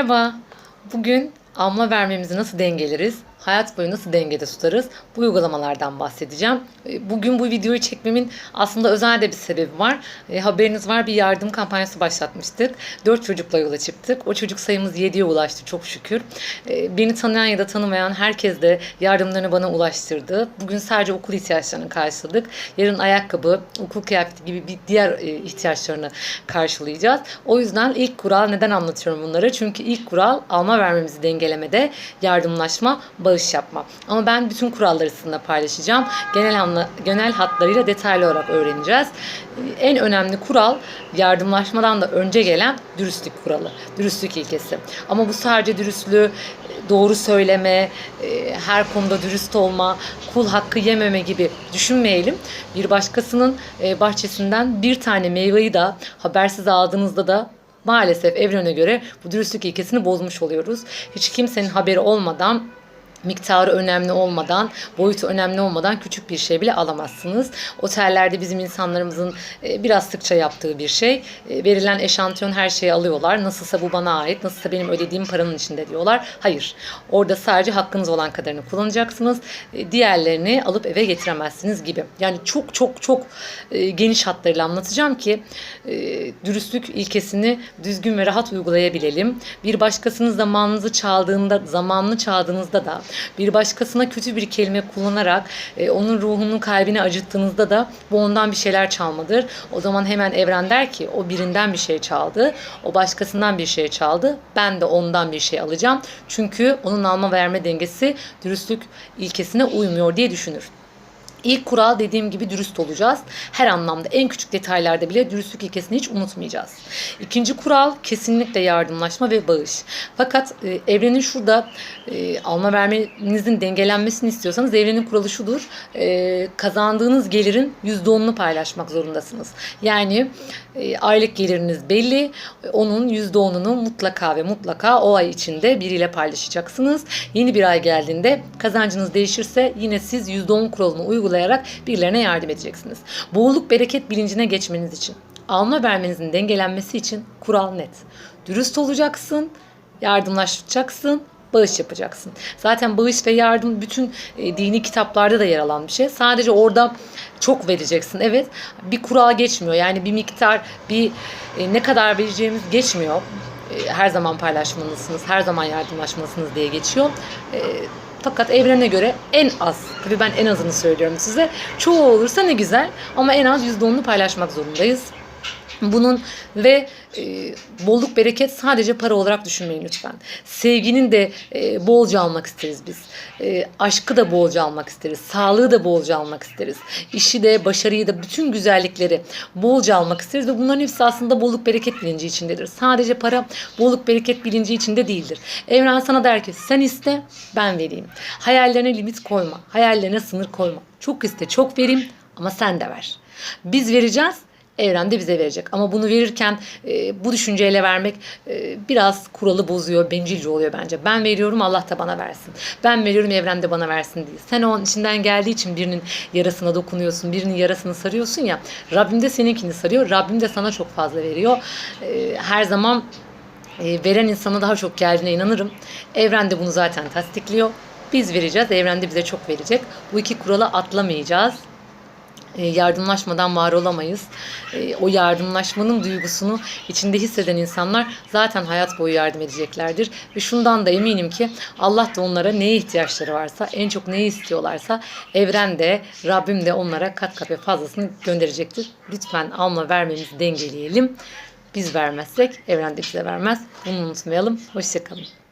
Merhaba. Bugün alma vermemizi nasıl dengeleriz? Hayat boyu nasıl dengede tutarız? Bu uygulamalardan bahsedeceğim. E, Bugün bu videoyu çekmemin aslında özel de bir sebebi var. E, haberiniz var bir yardım kampanyası başlatmıştık. Dört çocukla yola çıktık. O çocuk sayımız 7'ye ulaştı çok şükür. E, Beni tanıyan ya da tanımayan herkes de yardımlarını bana ulaştırdı. Bugün sadece okul ihtiyaçlarını karşıladık. Yarın ayakkabı, okul kıyafeti gibi bir diğer e, ihtiyaçlarını karşılayacağız. O yüzden ilk kural neden anlatıyorum bunları? Çünkü ilk kural alma vermemizi dengelemede yardımlaşma, bağış yapma. Ama ben bütün kuralları sizinle paylaşacağım. Genel anla, genel hatlarıyla detaylı olarak öğreneceğiz. En önemli kural yardımlaşmadan da önce gelen dürüstlük kuralı. Dürüstlük ilkesi. Ama bu sadece dürüstlüğü e, doğru söyleme, e, her konuda dürüst olma, kul hakkı yememe gibi düşünmeyelim. Bir başkasının e, bahçesinden bir tane meyveyi de habersiz aldığınızda da maalesef evrene göre bu dürüstlük ilkesini bozmuş oluyoruz. Hiç kimsenin haberi olmadan miktarı önemli olmadan, boyutu önemli olmadan küçük bir şey bile alamazsınız. Otellerde bizim insanlarımızın e, biraz sıkça yaptığı bir şey. E, Verilen eşantiyon her şeyi alıyorlar. Nasılsa bu bana ait, nasılsa benim ödediğim paranın içinde diyorlar. Hayır. Orada sadece hakkınız olan kadarını kullanacaksınız. E, Diğerlerini alıp eve getiremezsiniz gibi. Yani çok çok çok geniş hatlarıyla anlatacağım ki dürüstlük ilkesini düzgün ve rahat uygulayabilelim. Bir başkasının zamanınızı çaldığında, zamanını çaldığınızda da bir başkasına kötü bir kelime kullanarak e, onun ruhunun kalbini acıttığınızda da bu ondan bir şeyler çalmadır. O zaman hemen evren der ki o birinden bir şey çaldı, o başkasından bir şey çaldı. Ben de ondan bir şey alacağım. Çünkü onun alma verme dengesi dürüstlük ilkesine uymuyor diye düşünür. İlk kural dediğim gibi dürüst olacağız. Her anlamda en küçük detaylarda bile dürüstlük ilkesini hiç unutmayacağız. İkinci kural kesinlikle yardımlaşma ve bağış. Fakat e, evrenin şurada e, alma vermenizin dengelenmesini istiyorsanız evrenin kuralı şudur. E, kazandığınız gelirin %10'unu paylaşmak zorundasınız. Yani e, aylık geliriniz belli. Onun %10'unu mutlaka ve mutlaka o ay içinde biriyle paylaşacaksınız. Yeni bir ay geldiğinde kazancınız değişirse yine siz %10 kuralını uygulayarak birilerine yardım edeceksiniz. Bolluk bereket bilincine geçmeniz için, alma vermenizin dengelenmesi için kural net. Dürüst olacaksın, yardımlaşacaksın, bağış yapacaksın. Zaten bağış ve yardım bütün e, dini kitaplarda da yer alan bir şey. Sadece orada çok vereceksin. Evet bir kural geçmiyor. Yani bir miktar bir e, ne kadar vereceğimiz geçmiyor. E, her zaman paylaşmalısınız, her zaman yardımlaşmalısınız diye geçiyor. E, fakat evrene göre en az, tabii ben en azını söylüyorum size. Çoğu olursa ne güzel ama en az %10'unu paylaşmak zorundayız. Bunun ve e, bolluk bereket sadece para olarak düşünmeyin lütfen. Sevginin de e, bolca almak isteriz biz. E, aşkı da bolca almak isteriz. Sağlığı da bolca almak isteriz. İşi de, başarıyı da, bütün güzellikleri bolca almak isteriz ve bunların hepsi aslında bolluk bereket bilinci içindedir. Sadece para bolluk bereket bilinci içinde değildir. Evren sana der ki sen iste ben vereyim. Hayallerine limit koyma. Hayallerine sınır koyma. Çok iste çok vereyim ama sen de ver. Biz vereceğiz Evren de bize verecek. Ama bunu verirken e, bu düşünceyle vermek e, biraz kuralı bozuyor, bencilce oluyor bence. Ben veriyorum Allah da bana versin. Ben veriyorum evren de bana versin diye. Sen o içinden geldiği için birinin yarasına dokunuyorsun, birinin yarasını sarıyorsun ya. Rabbim de seninkini sarıyor. Rabbim de sana çok fazla veriyor. E, her zaman e, veren insana daha çok geldiğine inanırım. Evren de bunu zaten tasdikliyor. Biz vereceğiz, evren de bize çok verecek. Bu iki kuralı atlamayacağız yardımlaşmadan var olamayız. E, O yardımlaşmanın duygusunu içinde hisseden insanlar zaten hayat boyu yardım edeceklerdir. Ve şundan da eminim ki Allah da onlara neye ihtiyaçları varsa, en çok neyi istiyorlarsa evren de Rabbim de onlara kat kat ve fazlasını gönderecektir. Lütfen alma vermemizi dengeleyelim. Biz vermezsek evren de bize vermez. Bunu unutmayalım. Hoşçakalın.